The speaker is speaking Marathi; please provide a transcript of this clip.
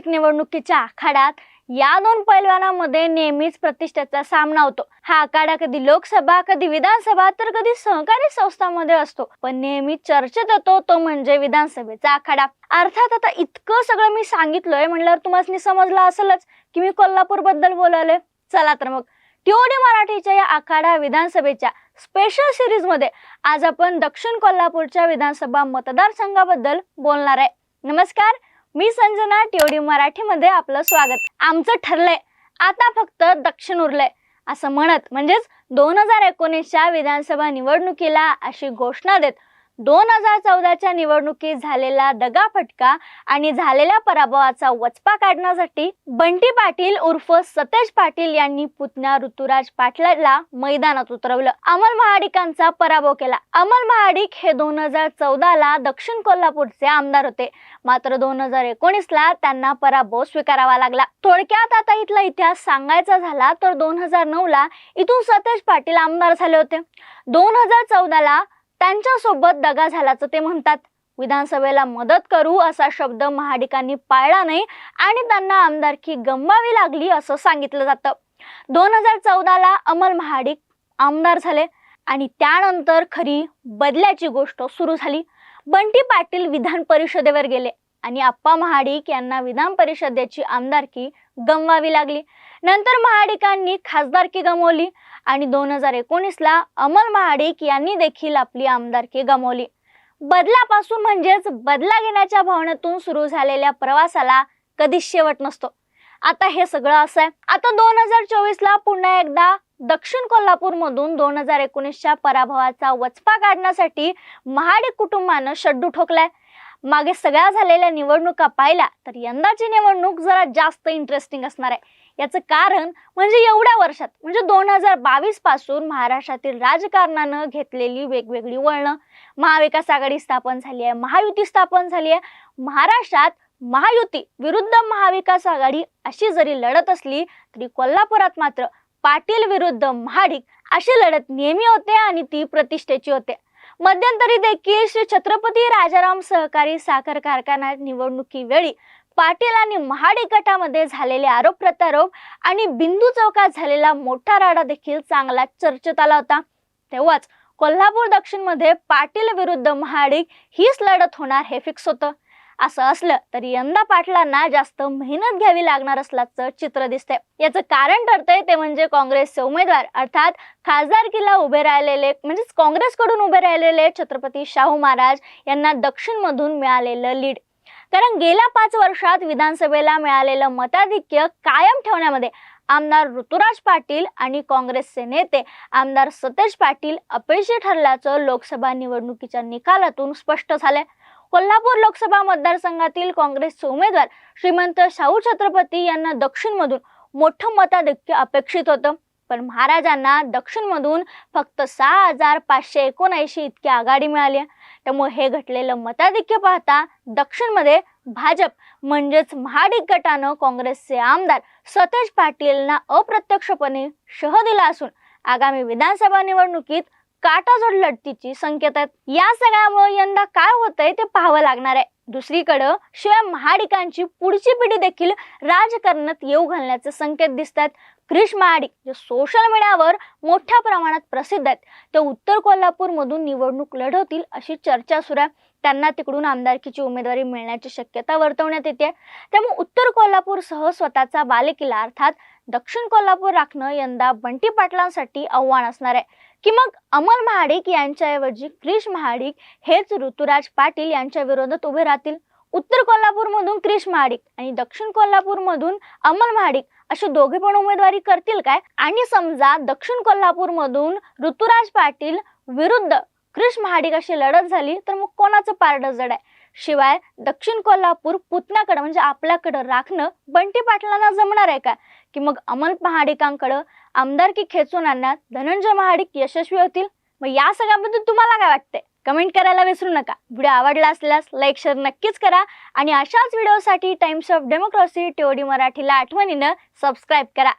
प्रत्येक निवडणुकीच्या आखाड्यात या दोन पैलवानांमध्ये नेहमीच प्रतिष्ठेचा सामना होतो. हा आखाडा कधी लोकसभा कधी विधानसभा तर कधी सहकारी संस्थांमध्ये असतो. पण नेहमी चर्चेत येतो तो म्हणजे विधानसभेचा आखाडा. अर्थात आता इतकं सगळं मी सांगितलंय म्हणल्यावर तुम्हाला समजलं असेलच की मी कोल्हापूरबद्दल बोलाले चला तर मग. टीओडी मराठीच्या या आखाडा विधानसभेच्या स्पेशल सिरीजमध्ये आज आपण दक्षिण कोल्हापूरच्या विधानसभा मतदारसंघाबद्दल बोलणार आहे. नमस्कार. मी संजना टीओडी मराठीमध्ये आपलं स्वागत. आमचं ठरलंय. आता फक्त दक्षिण उरलंय. असं म्हणत म्हणजेच दोन हजार एकोणीसच्या विधानसभा निवडणुकीला अशी घोषणा देत दोन हजार चौदाच्या निवडणुकीत झालेला दगाफटका आणि झालेल्या पराभवाचा वचपा काढण्यासाठी बंटी पाटील उर्फ सतेज पाटील यांनी पुतण्या ऋतुराज पाटलाला मैदानात उतरवलं. अमल महाडिकांचा पराभव केला. अमल महाडिक हे दोन हजार चौदाला दक्षिण कोल्हापूरचे आमदार होते. मात्र दोन हजार एकोणीसला त्यांना पराभव स्वीकारावा लागला. थोडक्यात आता इथला इतिहास सांगायचा झाला तर दोन हजार नऊला इथून सतेज पाटील आमदार झाले होते. दोन हजार चौदाला त्यांच्यासोबत दगा झाल्याचं ते म्हणतात. विधानसभेला मदत करू असा शब्द महाडिकांनी पाळला नाही आणि त्यांना आमदारकी गमवावी लागली असं सांगितलं जातं. दोन हजार चौदाला अमल महाडिक आमदार झाले आणि त्यानंतर खरी बदल्याची गोष्ट सुरू झाली. बंटी पाटील विधान परिषदेवर गेले. आणि आप्पा महाडिक यांना विधान परिषदेची आमदारकी गमवावी लागली. नंतर महाडिकांनी खासदारकी गमावली आणि दोन हजार एकोणीसला अमल महाडिक यांनी देखील आपली आमदारकी गमावली. बदलापासून म्हणजेच बदला घेण्याच्या भावनेतून सुरू झालेल्या प्रवासाला कधीच शेवट नसतो. आता हे सगळं असं आहे. आता दोन हजार चोवीसला पुन्हा एकदा दक्षिण कोल्हापूर मधून दोन हजार एकोणीसच्या पराभवाचा वचपा काढण्यासाठी महाडिक कुटुंबानं शड्डू ठोकलाय. मागे सगळ्या झालेल्या निवडणुका पाहिल्या तर यंदाची निवडणूक जरा जास्त इंटरेस्टिंग असणार आहे. याचं कारण म्हणजे एवढ्या वर्षात म्हणजे दोन हजार बावीसपासून महाराष्ट्रातील राजकारणानं घेतलेली वेगवेगळी वळणं महाविकास आघाडी स्थापन झाली आहे महायुती स्थापन झाली आहे. महाराष्ट्रात महायुती विरुद्ध महाविकास आघाडी अशी जरी लढत असली तरी कोल्हापुरात मात्र पाटील विरुद्ध महाडिक अशी लढत नेहमी होते आणि ती प्रतिष्ठेची होते. मध्यंतरी देखील श्री छत्रपती राजाराम सहकारी साखर कारखाना निवडणुकीवेळी पाटील आणि महाडिक गटामध्ये झालेले आरोप प्रत्यारोप आणि बिंदू चौकात झालेला मोठा राडा देखील चांगला चर्चेत आला होता. तेव्हाच कोल्हापूर दक्षिणमध्ये पाटील विरुद्ध महाडिक हीच लढत होणार हे फिक्स होतं. असं असलं तरी यंदा पाटलांना जास्त मेहनत घ्यावी लागणार असल्याचं चित्र दिसतंय. याचं कारण ठरतंय ते म्हणजे काँग्रेसचे उमेदवार अर्थात खासदारकीला उभे राहिलेले म्हणजेच काँग्रेसकडून उभे राहिलेले छत्रपती शाहू महाराज यांना दक्षिणमधून मिळालेलं लीड. कारण गेल्या पाच वर्षात विधानसभेला मिळालेलं मताधिक्य कायम ठेवण्यामध्ये आमदार ऋतुराज पाटील आणि काँग्रेसचे नेते आमदार सतेज पाटील अपयशी ठरल्याचं लोकसभा निवडणुकीच्या निकालातून स्पष्ट झालंय. कोल्हापूर लोकसभा मतदारसंघातील काँग्रेसचे उमेदवार श्रीमंत शाहू छत्रपती यांना दक्षिणमधून मोठं मताधिक्य अपेक्षित होतं पण महाराजांना दक्षिणमधून फक्त सहा हजार पाचशे एकोणऐंशी इतकी आघाडी मिळाली आहे. त्यामुळे हे घटलेलं मताधिक्य पाहता दक्षिणमध्ये भाजप म्हणजेच महाडिक गटानं काँग्रेसचे आमदार सतेज पाटीलना अप्रत्यक्षपणे शह दिला असून आगामी विधानसभा निवडणुकीत काटाजोड लढतीची संकेत आहेत या सगळ्यामुळे यंदा काय होतंय ते पाहावं लागणार आहे. दुसरीकडं शिवाय महाडिकांची पुढची पिढी देखील राजकारणात येऊ घालण्याचे संकेत दिसत आहेत क्रिश महाडिक जे सोशल मीडियावर मोठ्या प्रमाणात प्रसिद्ध आहेत ते उत्तर कोल्हापूर मधून निवडणूक लढवतील अशी चर्चा सुरू आहे. त्यांना तिकडून आमदारकीची उमेदवारी मिळण्याची शक्यता वर्तवण्यात येते. त्यामुळे उत्तर कोल्हापूरसह स्वतःचा बालेकिल्ला अर्थात दक्षिण कोल्हापूर राखणं यंदा बंटी पाटलांसाठी आव्हान असणार आहे. की मग अमल महाडिक यांच्याऐवजी क्रिश महाडिक हेच ऋतुराज पाटील यांच्या विरोधात उभे राहतील? उत्तर कोल्हापूरमधून क्रिश महाडिक आणि दक्षिण कोल्हापूरमधून अमल महाडिक असे दोघे पण उमेदवारी करतील काय? आणि समजा दक्षिण कोल्हापूरमधून ऋतुराज पाटील विरुद्ध क्रिश महाडिक अशी लढत झाली तर मग कोणाचं पारडं जड आहे? शिवाय दक्षिण कोल्हापूर पुतण्याकडं म्हणजे आपल्याकडं राखणं बंटी पाटलांना जमणार आहे का? की मग अमल महाडिकांकडं आमदारकी खेचून आणण्यात धनंजय महाडिक यशस्वी होतील? मग या सगळ्याबद्दल तुम्हाला काय वाटतंय? कमेंट करायला विसरू नका. व्हिडिओ आवडला असल्यास लाईक शेअर नक्कीच करा आणि अशाच व्हिडिओसाठी टाइम्स ऑफ डेमोक्रेसी टीओडी मराठीला आठवणीनं सबस्क्राईब करा.